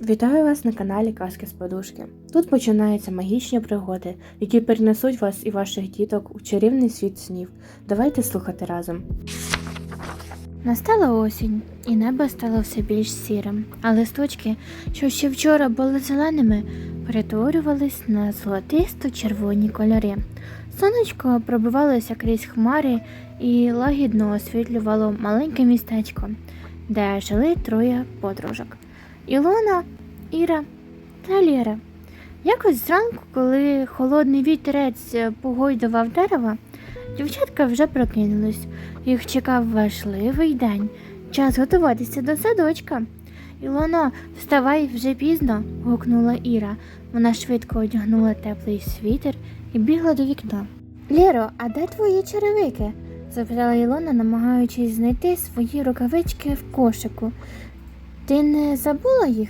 Вітаю вас на каналі Казки з Подушки. Тут починаються магічні пригоди, які перенесуть вас і ваших діток у чарівний світ снів. Давайте слухати разом. Настала осінь, і небо стало все більш сірим, а листочки, що ще вчора були зеленими, перетворювались на золотисто-червоні кольори. Сонечко пробивалося крізь хмари і лагідно освітлювало маленьке містечко, де жили троє подружок. Ілона, Іра та Лєра. Якось зранку, коли холодний вітерець погойдував дерева, дівчатка вже прокинулись. Їх чекав важливий день. Час готуватися до садочка. Ілона, вставай вже пізно, гукнула Іра. Вона швидко одягнула теплий світер і бігла до вікна. Лєро, а де твої черевики? запитала Ілона, намагаючись знайти свої рукавички в кошику. Ти не забула їх?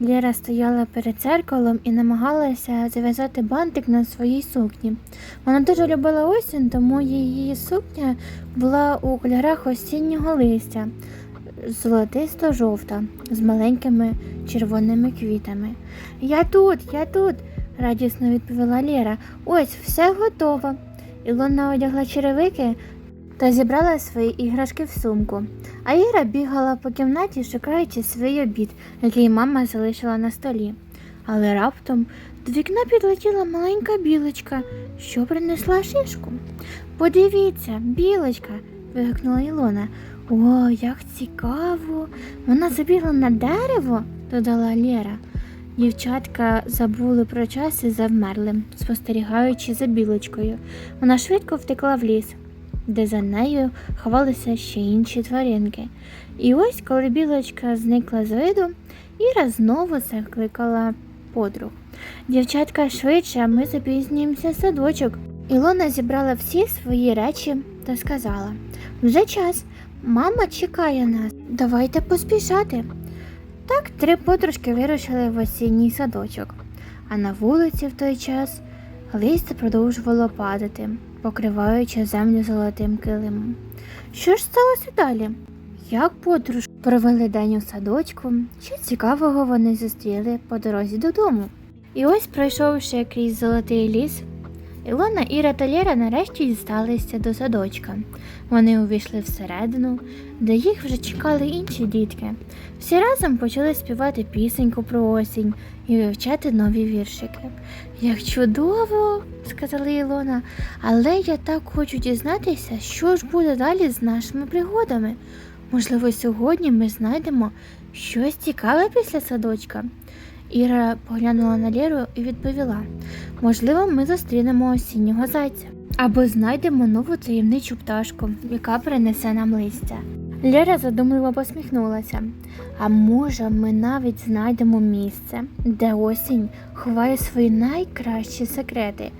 Лєра стояла перед дзеркалом і намагалася зав'язати бантик на своїй сукні. Вона дуже любила осінь, тому її сукня була у кольорах осіннього листя, золотисто-жовта, з маленькими червоними квітами. Я тут, я тут, радісно відповіла Лєра. Ось все готово. Ілона одягла черевики та зібрала свої іграшки в сумку. А Іра бігала по кімнаті, шукаючи свій обід, який мама залишила на столі. Але раптом до вікна підлетіла маленька білочка, що принесла шишку. Подивіться, білочка. вигукнула Ілона. О, як цікаво! Вона забігла на дерево, додала Лєра. Дівчатка забули про час і завмерли, спостерігаючи за білочкою. Вона швидко втекла в ліс, де за нею ховалися ще інші тваринки. І ось, коли білочка зникла з виду, Іра знову закликала подруг. Дівчатка швидше, а ми запізнюємося садочок. Ілона зібрала всі свої речі та сказала: вже час, мама чекає нас. Давайте поспішати. Так три подружки вирушили в осінній садочок, а на вулиці в той час листя продовжувало падати, покриваючи землю золотим килимом. Що ж сталося далі? Як подружки провели день у садочку, що цікавого вони зустріли по дорозі додому. І ось, пройшовши крізь золотий ліс, Ілона, Іра та Лєра нарешті дісталися до садочка. Вони увійшли всередину, де їх вже чекали інші дітки. Всі разом почали співати пісеньку про осінь і вивчати нові віршики. Як чудово, сказала Ілона, але я так хочу дізнатися, що ж буде далі з нашими пригодами. Можливо, сьогодні ми знайдемо щось цікаве після садочка. Іра поглянула на Лєру і відповіла: можливо, ми зустрінемо осіннього зайця або знайдемо нову таємничу пташку, яка принесе нам листя. Лєра задумливо посміхнулася. А може, ми навіть знайдемо місце, де осінь ховає свої найкращі секрети.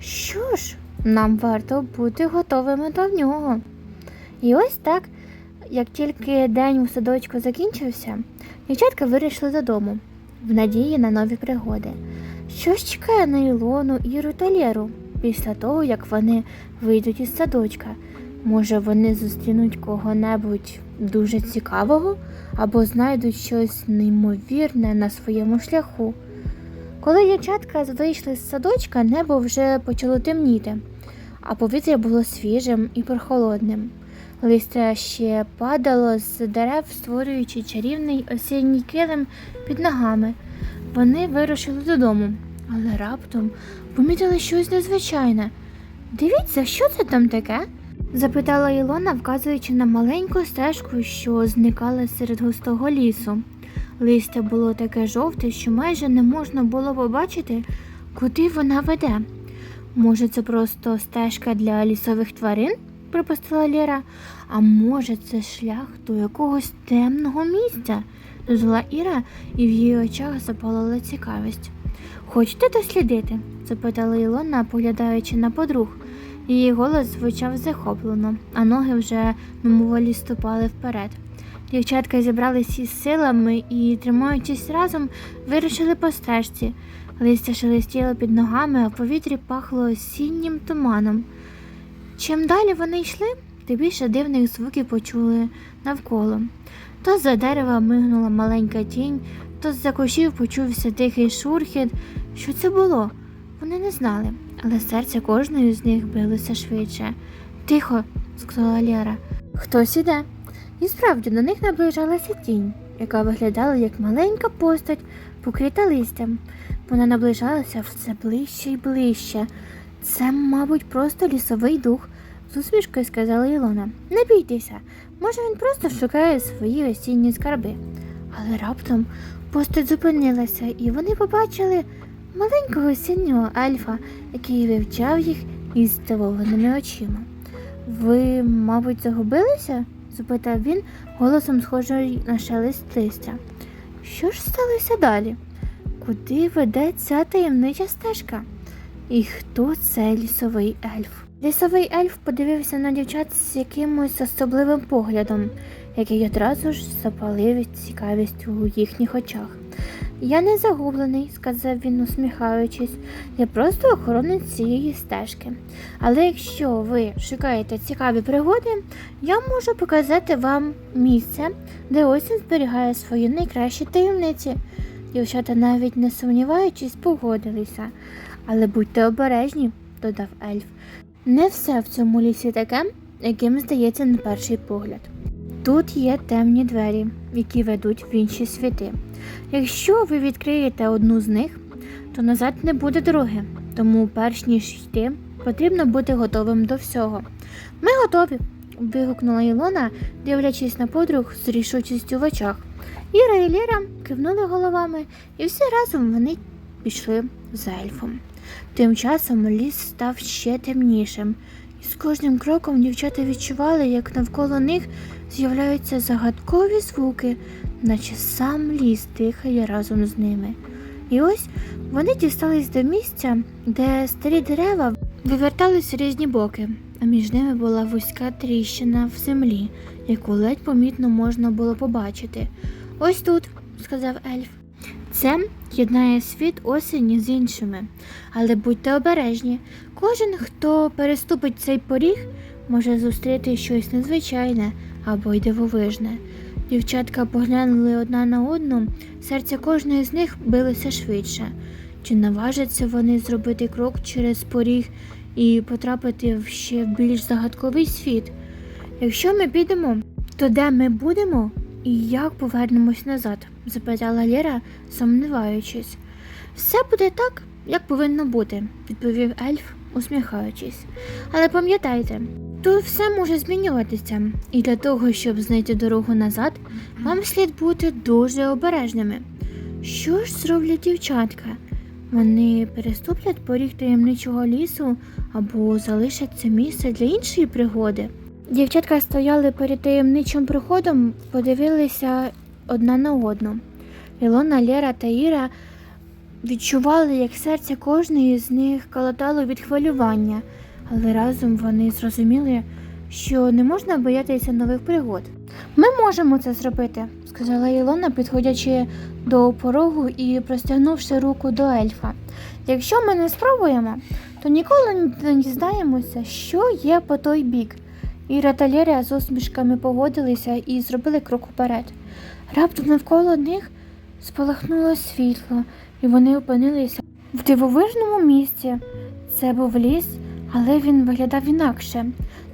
Що ж, нам варто бути готовими до нього. І ось так, як тільки день у садочку закінчився, дівчатка вирішили додому в надії на нові пригоди. Що ж чекає на Ілону, Іру та Лєру після того, як вони вийдуть із садочка? Може, вони зустрінуть кого-небудь дуже цікавого або знайдуть щось неймовірне на своєму шляху. Коли дівчатка вийшли з садочка, небо вже почало темніти, а повітря було свіжим і прохолодним. Листя ще падало з дерев, створюючи чарівний осінній килим під ногами. Вони вирушили додому, але раптом помітили щось незвичайне. Дивіться, що це там таке? запитала Ілона, вказуючи на маленьку стежку, що зникала серед густого лісу. Листя було таке жовте, що майже не можна було побачити, куди вона веде. Може, це просто стежка для лісових тварин? припустила Лєра. А може, це шлях до якогось темного місця? додала Іра, і в її очах запалила цікавість. Хочете дослідити? запитала Ілона, поглядаючи на подруг. Її голос звучав захоплено, а ноги вже мимоволі ступали вперед. Дівчатка зібралися із силами і, тримаючись разом, вирушили по стежці. Листя шелестіло під ногами, а в повітрі пахло осіннім туманом. Чим далі вони йшли, тим більше дивних звуків почули навколо. То за дерева мигнула маленька тінь, то з-за кущів почувся тихий шурхіт. Що це було? Вони не знали, але серце кожної з них билося швидше. Тихо, сказала Лєра. Хтось іде. І справді до них наближалася тінь, яка виглядала як маленька постать, покрита листям. Вона наближалася все ближче і ближче. Це, мабуть, просто лісовий дух, з усмішкою сказала Ілона. Не бійтеся, може він просто шукає свої осінні скарби. Але раптом постать зупинилася, і вони побачили маленького осіннього ельфа, який вивчав їх із здивованими очима. Ви, мабуть, загубилися? запитав він голосом схожий на шелест листя. Що ж сталося далі? Куди веде ця таємнича стежка? І хто цей лісовий ельф? Лісовий ельф подивився на дівчат з якимось особливим поглядом, який одразу ж запалив цікавість у їхніх очах. Я не загублений, сказав він, усміхаючись. Я просто охоронець цієї стежки. Але якщо ви шукаєте цікаві пригоди, я можу показати вам місце, де осінь зберігає свої найкращі таємниці. Дівчата навіть не сумніваючись, погодилися. Але будьте обережні, додав ельф. Не все в цьому лісі таке, яким здається на перший погляд. Тут є темні двері, які ведуть в інші світи. Якщо ви відкриєте одну з них, то назад не буде дороги, тому перш ніж йти, потрібно бути готовим до всього. Ми готові, вигукнула Ілона, дивлячись на подруг з рішучістю в очах. Іра і Ліра кивнули головами, і всі разом вони пішли за ельфом. Тим часом ліс став ще темнішим, і з кожним кроком дівчата відчували, як навколо них з'являються загадкові звуки, наче сам ліс дихає разом з ними. І ось вони дістались до місця, де старі дерева вивертались різні боки, а між ними була вузька тріщина в землі, яку ледь помітно можна було побачити. Ось тут, сказав ельф. Це єднає світ осені з іншими. Але будьте обережні, кожен, хто переступить цей поріг, може зустріти щось незвичайне або й дивовижне. Дівчатка поглянули одна на одну, серце кожної з них билося швидше. Чи наважаться вони зробити крок через поріг і потрапити в ще більш загадковий світ? Якщо ми підемо, то де ми будемо як повернемось назад? запитала Лєра, сумніваючись. Все буде так, як повинно бути, відповів ельф, усміхаючись. Але пам'ятайте, тут все може змінюватися, і для того, щоб знайти дорогу назад, вам слід бути дуже обережними. Що ж зроблять дівчатка? Вони переступлять поріг таємничого лісу або залишать це місце для іншої пригоди. Дівчатка стояли перед таємничим приходом, подивилися одна на одну. Ілона, Лера та Іра відчували, як серце кожної з них калатало від хвилювання, але разом вони зрозуміли, що не можна боятися нових пригод. Ми можемо це зробити, сказала Ілона, підходячи до порогу і простягнувши руку до ельфа. Якщо ми не спробуємо, то ніколи не дізнаємося, що є по той бік. Іра та Лєра з усмішками погодилися і зробили крок уперед. Раптом навколо них спалахнуло світло, і вони опинилися в дивовижному місці. Це був ліс, але він виглядав інакше.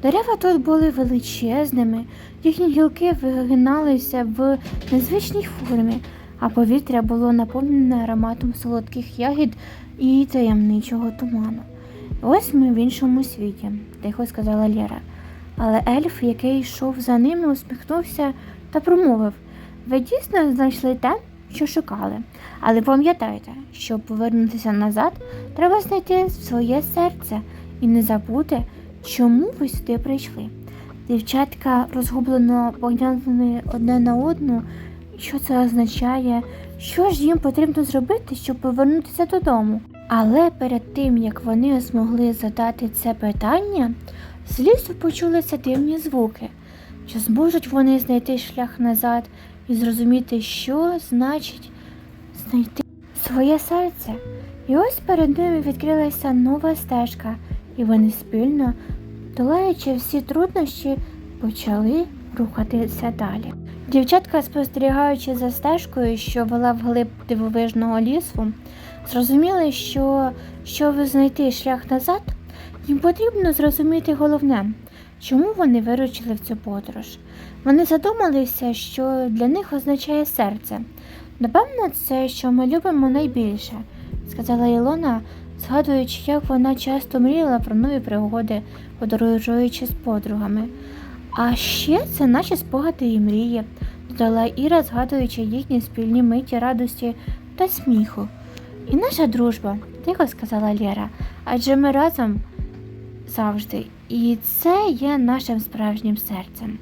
Дерева тут були величезними, їхні гілки вигиналися в незвичній формі, а повітря було наповнене ароматом солодких ягід і таємничого туману. Ось ми в іншому світі, тихо сказала Лєра. Але ельф, який йшов за ними, усміхнувся та промовив ви дійсно знайшли те, що шукали. Але пам'ятайте, щоб повернутися назад, треба знайти своє серце і не забути, чому ви сюди прийшли. Дівчатка розгублено поглянули одне на одну, що це означає, що ж їм потрібно зробити, щоб повернутися додому. Але перед тим, як вони змогли задати це питання, з лісу почулися дивні звуки. Чи зможуть вони знайти шлях назад і зрозуміти, що значить знайти своє серце? І ось перед ними відкрилася нова стежка, і вони спільно, долаючи всі труднощі, почали рухатися далі. Дівчатка, спостерігаючи за стежкою, що вела вглиб дивовижного лісу, зрозуміли, що щоб знайти шлях назад, їм потрібно зрозуміти головне, чому вони вирушили в цю подорож. Вони задумалися, що для них означає серце. Напевно, це що ми любимо найбільше, сказала Ілона, згадуючи, як вона часто мріяла про нові пригоди, подорожуючи з подругами. А ще це наші спогади і мрії, додала Іра, згадуючи їхні спільні миті радості та сміху. І наша дружба, тихо сказала Лєра, адже ми разом завжди, і це є нашим справжнім серцем.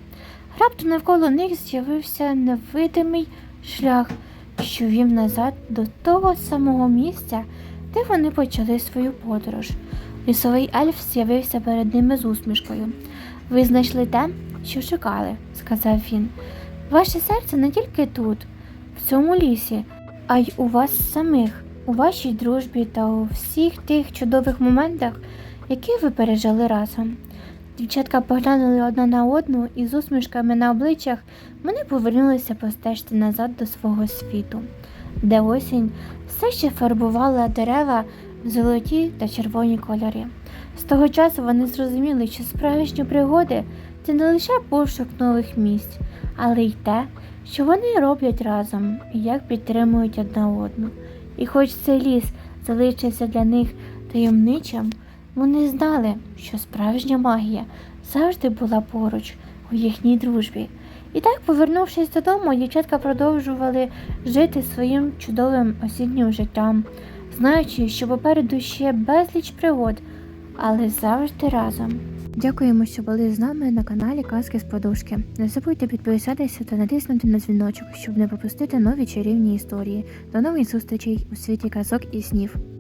Раптом навколо них з'явився невидимий шлях, що вів назад до того самого місця, де вони почали свою подорож. Лісовий ельф з'явився перед ними з усмішкою. Ви знайшли те, що шукали, сказав він. Ваше серце не тільки тут, в цьому лісі, а й у вас самих, у вашій дружбі та у всіх тих чудових моментах, які ви пережили разом. Дівчатка поглянули одна на одну і з усмішками на обличчях вони повернулися по стежці назад до свого світу, де осінь все ще фарбувала дерева в золоті та червоні кольори. З того часу вони зрозуміли, що справжні пригоди це не лише пошук нових місць, але й те, що вони роблять разом і як підтримують одна одну. І хоч цей ліс залишився для них таємничим, вони знали, що справжня магія завжди була поруч у їхній дружбі. І так, повернувшись додому, дівчатка продовжували жити своїм чудовим осіннім життям, знаючи, що попереду ще безліч пригод, але завжди разом. Дякуємо, що були з нами на каналі Казки з Подушки. Не забудьте підписатися та натиснути на дзвіночок, щоб не пропустити нові чарівні історії. До нових зустрічей у світі казок і снів.